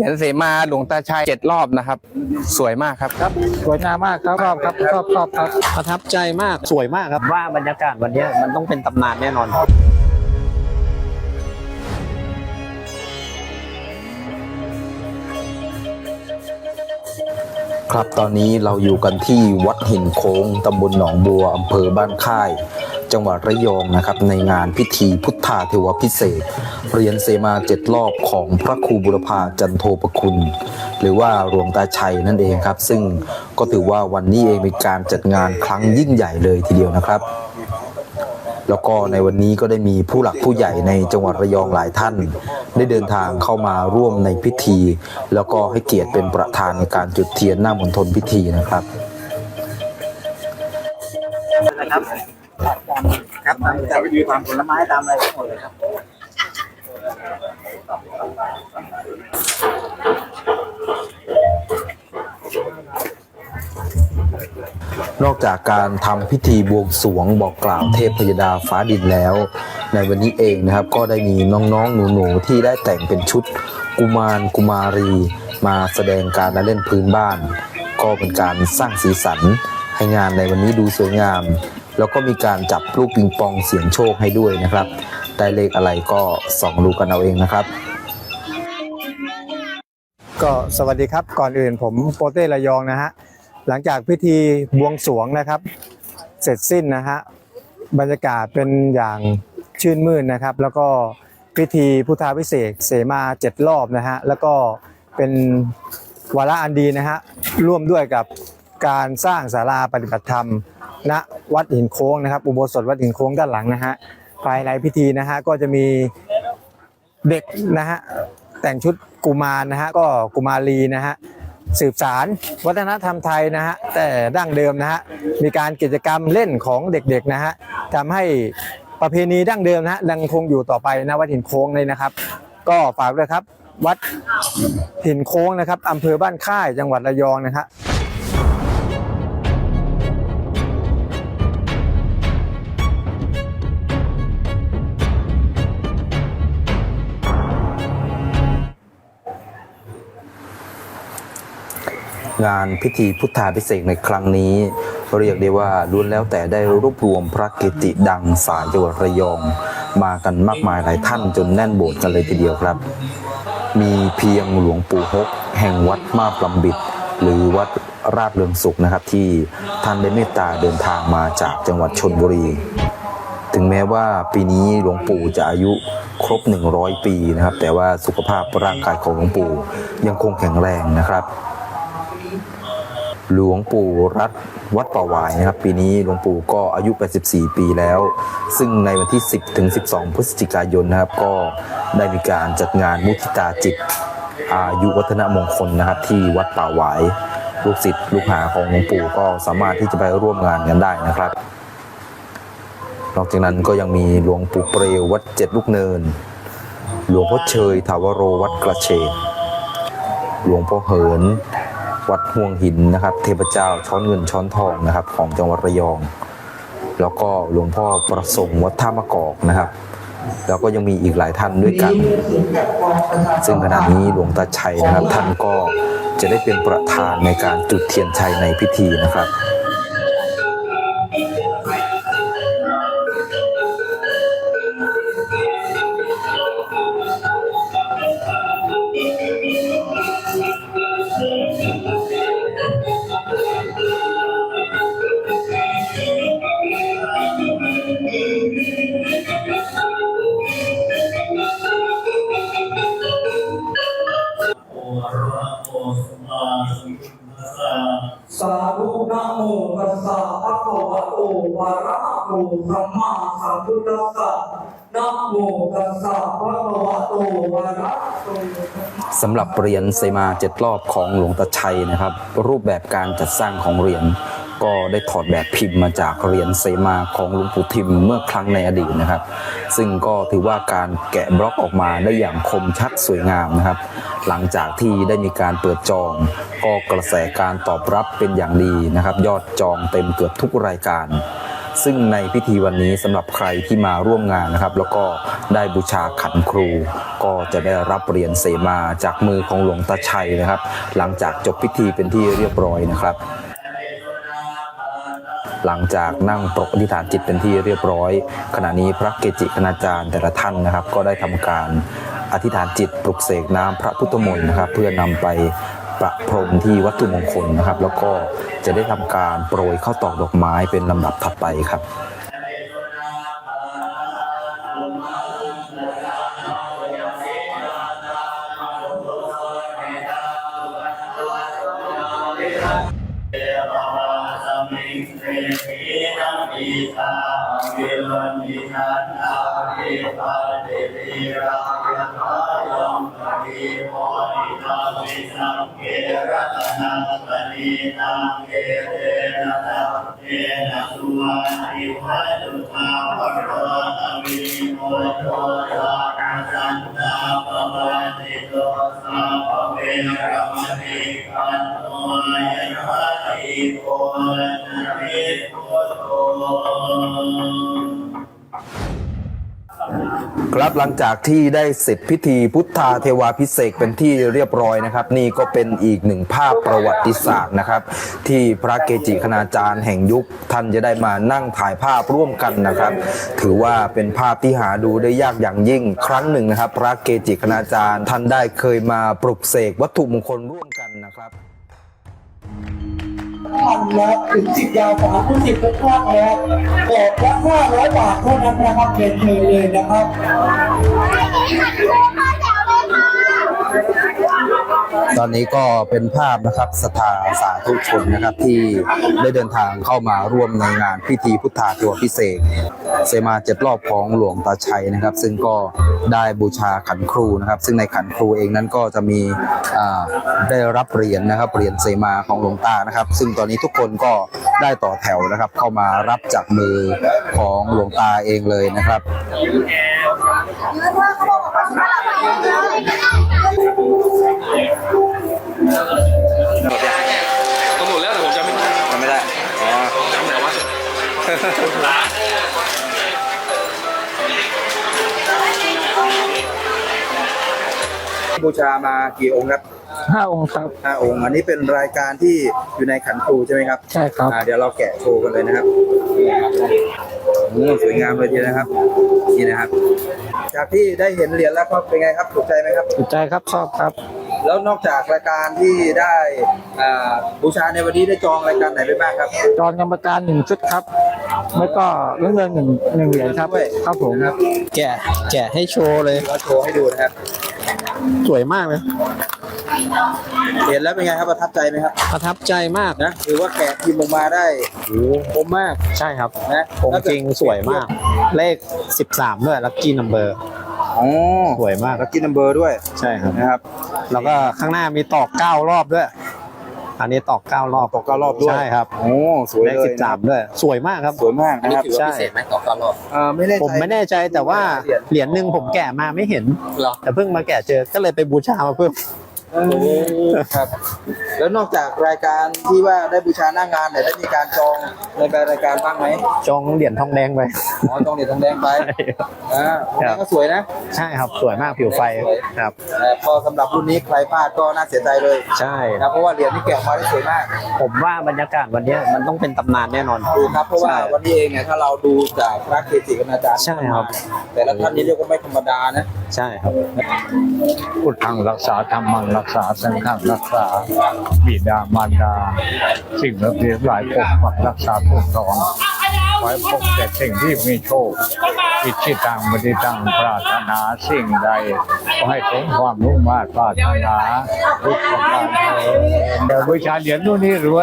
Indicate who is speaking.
Speaker 1: เหรียญเสมาหลวงตาชัยเจ็ดรอบนะครับ สวยมากครับ
Speaker 2: ครับสวยงามมากครับชอบครับชอบชอบครับประทับใจมาก
Speaker 3: สวยมากครับว่าบรรยากาศวันเนี้ยมันต้องเป็นตำนานแน่นอน
Speaker 4: ครับตอนนี้เราอยู่กันที่วัดหินโค้งตำบลหนองบัวอำเภอบ้านค่าย จังหวัดระยองนะครับ ในงานพิธีพุทธาเทวพิเศษเรียญเสมาเจ็ดรอบของพระครูบุรพาจันโทปคุณ หรือว่าหลวงตาชัยนั่นเองครับ ซึ่งก็ถือว่าวันนี้เองเป็นการจัดงานครั้งยิ่งใหญ่เลยทีเดียวนะครับแล้วก็ในวันนี้ก็ได้มีผู้หลักผู้ใหญ่ในจังหวัดระยองหลายท่าน ได้เดินทางเข้ามาร่วมในพิธี แล้วก็ให้เกียรติเป็นประธานในการจุดเทียนหน้ามณฑลพิธีนะครับ
Speaker 3: ครับตามตามตามผลไม้ตามอะไรทั้งหมดเลยครับ
Speaker 4: นอกจากการทำพิธีบวงสรวงบอกกล่าวเทพพยดาฟ้าดินแล้ว ในวันนี้เองนะครับก็ได้มีน้องๆหนูๆที่ได้แต่งเป็นชุดกุมารกุมารี มาแสดงการละเล่นพื้นบ้าน ก็เป็นการสร้างสีสันให้งานในวันนี้ดูสวยงาม แล้วก็มีการจับลูกปิงปองเสียงโชคให้ด้วยนะครับ ได้เลขอะไรก็ส่องดูกันเอาเองนะครับ
Speaker 2: ก็สวัสดีครับก่อนอื่นผมโปเต้ระยองนะฮะหลังจากพิธีบวงสรวงนะครับ เสร็จสิ้นนะฮะบรรยากาศเป็นอย่างชื่นมื่นนะครับ แล้วก็พิธีพุทธาพิเศษเสมาเจ็ดรอบนะฮะแล้วก็เป็นวาระอันดีนะฮะร่วมด้วยกับการสร้างศาลาปฏิบัติธรรม ณวัดหินโค้งนะครับ อุโบสถวัดหินโค้งด้านหลังนะฮะภายในพิธีนะฮะก็จะมีเด็กนะฮะแต่งชุดกุมารนะฮะก็กุมารีนะฮะสืบสารวัฒนธรรมไทยนะฮะแต่ดั้งเดิมนะฮะมีการกิจกรรมเล่นของเด็กๆนะฮะทำให้ประเพณีดั้งเดิมนะฮะยังคงอยู่ต่อไปนะวัดหินโค้งเลยนะครับ ก็ฝากด้วยครับ วัดหินโค้งนะครับอำเภอบ้านค่ายจังหวัดระยองนะฮะ
Speaker 4: งานพิธีพุทธาพิเศษในครั้งนี้ เรียกได้ว่าล้วนแล้วแต่ได้รวบรวมพระเกจิดังสายจังหวัดระยอง มากันมากมายหลายท่านจนแน่นโบสถ์กันเลยทีเดียวครับ มีเพียงหลวงปู่ฮกแห่งวัดมาบลำบิด หรือวัดราชเรืองสุขนะครับ ที่ท่านได้เมตตาเดินทางมาจากจังหวัดชนบุรี ถึงแม้ว่าปีนี้หลวงปู่จะอายุครบ 100 ปีนะครับ แต่ว่าสุขภาพร่างกายของหลวงปู่ยังคงแข็งแรงนะครับ หลวงปู่รัตนวัดป่าหวายนะครับ ปีนี้หลวงปู่ก็อายุ 84 ปีแล้ว ซึ่งในวันที่ 10 ถึง 12 พฤศจิกายนนะครับ ก็ได้มีการจัดงานมุทิตาจิต อายุวัฒนมงคลนะครับ ที่วัดป่าหวาย ลูกศิษย์ลูกหาของหลวงปู่ก็สามารถที่จะไปร่วมงานกันได้นะครับ นอกจากนั้นก็ยังมีหลวงปู่เปรววัดเจ็ดลูกเนิน หลวงพ่อเชยถาวโรวัดกระเฉดหลวงพ่อเหิน วัดห่วงหินนะครับ เทพเจ้าช้อนเงินช้อนทองนะครับ ของจังหวัดระยอง แล้วก็หลวงพ่อประสงค์วัดท่ามะกอกนะครับ แล้วก็ยังมีอีกหลายท่านด้วยกัน ซึ่งขณะนี้หลวงตาชัยนะครับ ท่านก็จะได้เป็นประธานในการจุดเทียนชัยในพิธีนะครับ
Speaker 5: ระโตสัมมาสัมพุทธัสสะนะโมตัสสะภะคะวะโตอะระโต
Speaker 4: สำหรับเหรียญเซมาเจ็ดรอบของหลวงตาชัยนะครับ รูปแบบการจัดสร้างของเหรียญก็ได้ถอดแบบพิมพ์มาจากเหรียญเซมาของหลวงปู่ทิมเมื่อครั้งในอดีตนะครับ ซึ่งก็ถือว่าการแกะบล็อกออกมาได้อย่างคมชัดสวยงามนะครับ หลังจากที่ได้มีการเปิดจอง ก็กระแสการตอบรับเป็นอย่างดีนะครับ ยอดจองเต็มเกือบทุกรายการ ซึ่งในพิธีวันนี้สำหรับใครที่มาร่วมงานนะครับ แล้วก็ได้บูชาขันครู ก็จะได้รับเหรียญเสมาจากมือของหลวงตาชัยนะครับ หลังจากจบพิธีเป็นที่เรียบร้อยนะครับหลังจากนั่งปรกอธิษฐานจิตเป็นที่เรียบร้อย ขณะนี้พระเกจิคณาจารย์แต่ละท่านนะครับ ก็ได้ทำการอธิษฐานจิตปลุกเสกน้ำพระพุทธมนต์นะครับ เพื่อนำไป ประพรมที่วัตถุมงคลนะครับ แล้วก็จะได้ทำการโปรยเข้าตอกดอกไม้เป็นลำดับถัดไปครับ นังปิตาวิรันติปัาภิทาวิรันาานิวัตุภิโมโตยาสันตาปวัติโตสาวเวรมณิกันโยะหิโกนะเม ครับหลังจากที่ได้เสร็จพิธีพุทธาเทวาพิเศษเป็นที่เรียบร้อยนะครับ นี่ก็เป็นอีกหนึ่งภาพประวัติศาสตร์นะครับ ที่พระเกจิคณาจารย์แห่งยุคท่านจะได้มานั่งถ่ายภาพร่วมกันนะครับ ถือว่าเป็นภาพที่หาดูได้ยากอย่างยิ่งครั้งหนึ่งนะครับ พระเกจิคณาจารย์ท่านได้เคยมาปลุกเสกวัตถุมงคลร่วมกันนะครับ
Speaker 5: พันแล้วถึงสิบยาวสามคุณสิบเป็นข้างแล้วแบบละห้าร้อยบาทเท่านั้นนะครับเป็นเชิญเลยนะครับ
Speaker 4: ตอนนี้ก็เป็นภาพนะครับสถาสาธุชนนะครับที่ได้เดินทางเข้ามาร่วมในงานพิธีพุทธาเทวพิเศษเสมาเจ็ดรอบของหลวงตาชัยนะครับ ซึ่งก็ได้บูชาขันครูนะครับ ซึ่งในขันครูเองนั้นก็จะมีได้รับเหรียญนะครับเหรียญเสมาของหลวงตานะครับ ซึ่งตอนนี้ทุกคนก็ได้ต่อแถวนะครับ เข้ามารับจากมือของหลวงตาเองเลยนะครับ
Speaker 1: ก็หมดแล้วแต่ผมจำไม่ได้
Speaker 4: ทำไม่ได้ อ๋อ
Speaker 1: จำแต่ว่า
Speaker 4: บูชามากี่องค์ครับ
Speaker 3: ห้าองค์ครับ
Speaker 4: ห้าองค์ อันนี้เป็นรายการที่อยู่ในขันครูใช่ไหมครับ
Speaker 3: ใช่ครับ
Speaker 4: อ่าเดี๋ยวเราแกะโชว์กันเลยนะครับ โอ้สวยงามเลยทีเดียวนะครับ นี่นะครับ จากที่ได้เห็นเหรียญแล้วก็เป็นไงครับถูกใจไหมครับ
Speaker 3: ถูกใจครับชอบครับ
Speaker 4: แล้วนอกจากรายการที่ได้อ่าบูชาในวันนี้ได้จองรายการไหนไปบ้างครับ
Speaker 3: จอนกรรมการหนึ่งชุดครับแล้วก็เรื่องเงินหนึ่งหนึ่งเหรียญครับ
Speaker 4: ด้วย
Speaker 3: ครับผม
Speaker 4: นะครับ
Speaker 3: แกะแกะให้โชว์เลย
Speaker 4: เราโชว์ให้ดูนะครับ
Speaker 3: สวยมากเลย
Speaker 4: เห็นแล้วเป็นไงครับประทับใจไหมครับ
Speaker 3: ประทับใจมาก
Speaker 4: นะถือว่าแกะพิมพ์ออกมาได้คมมาก
Speaker 3: ใช่ครับ
Speaker 4: นะ
Speaker 3: องค์จริงสวยมาก เลข 13ด้วยลัคกี้นัมเบอร์
Speaker 4: อ๋อ
Speaker 3: สวยมาก
Speaker 4: แล้วกินนัมเบอร์ด้วย
Speaker 3: ใช่ครับ
Speaker 4: นะครับ
Speaker 3: แล้วก็ข้างหน้ามีตอกเก้ารอบด้วยอันนี้ตอกเก้ารอบ
Speaker 4: ตอกเก้ารอบด้วย
Speaker 3: ใช่ครับ
Speaker 4: โอ้สวย
Speaker 3: เลข
Speaker 4: เลย
Speaker 3: สิบสามด้วยสวยมากครับ
Speaker 4: สวยมากนะครับ
Speaker 3: ใช่
Speaker 4: เอ่อไม่แน่ใจ
Speaker 3: ผมไม่แน่ใจแต่ว่าเหรียญหนึ่งผมแกะมาไม่เห็นแต่เพิ่งมาแกะเจอก็เลยไปบูชามาเพิ่ม
Speaker 4: โอ้ ครับ แล้วนอกจากรายการที่ว่าได้บูชาหน้างานเนี่ยได้มีการจองในรายการบ้างไหม
Speaker 3: จองเหรียญทองแดงไป
Speaker 4: อ๋อจองเหรียญทองแดงไปอ่าทองแดงก็สวยนะ
Speaker 3: ใช่ครับสวยมากผิวไฟครับ
Speaker 4: แต่พอสำหรับรุ่นนี้ใครพลาดก็น่าเสียใจเลย
Speaker 3: ใช่
Speaker 4: นะเพราะว่าเหรียญที่แกะออกมาได้สวยมาก
Speaker 3: ผมว่าบรรยากาศวันเนี้ยมันต้องเป็นตำนานแน่นอน
Speaker 4: ดูครับเพราะว่า
Speaker 3: ใช่
Speaker 4: วันนี้เองเนี่ยถ้าเราดูจากพระเกจิคณาจารย์
Speaker 3: ใช่ครับ
Speaker 4: แต่ละท่านนี้เรียกว่าไม่ธรรมดานะ
Speaker 3: ใช่ครับ
Speaker 6: พุทธังรักษาธรรมังรักษาสังฆรักษาบิดามารดา สิ่งเหล่านี้หลายปกปักรักษาคุ้มครองไว้พบแต่สิ่งที่มีโชคอิจิตังมติตังปรารถนาสิ่งใด ก็ให้สมความมุ่งมา่ปรารถนาทุกประการเถิดเดี๋ยวบูชาเหรียญนู่นนี่รวย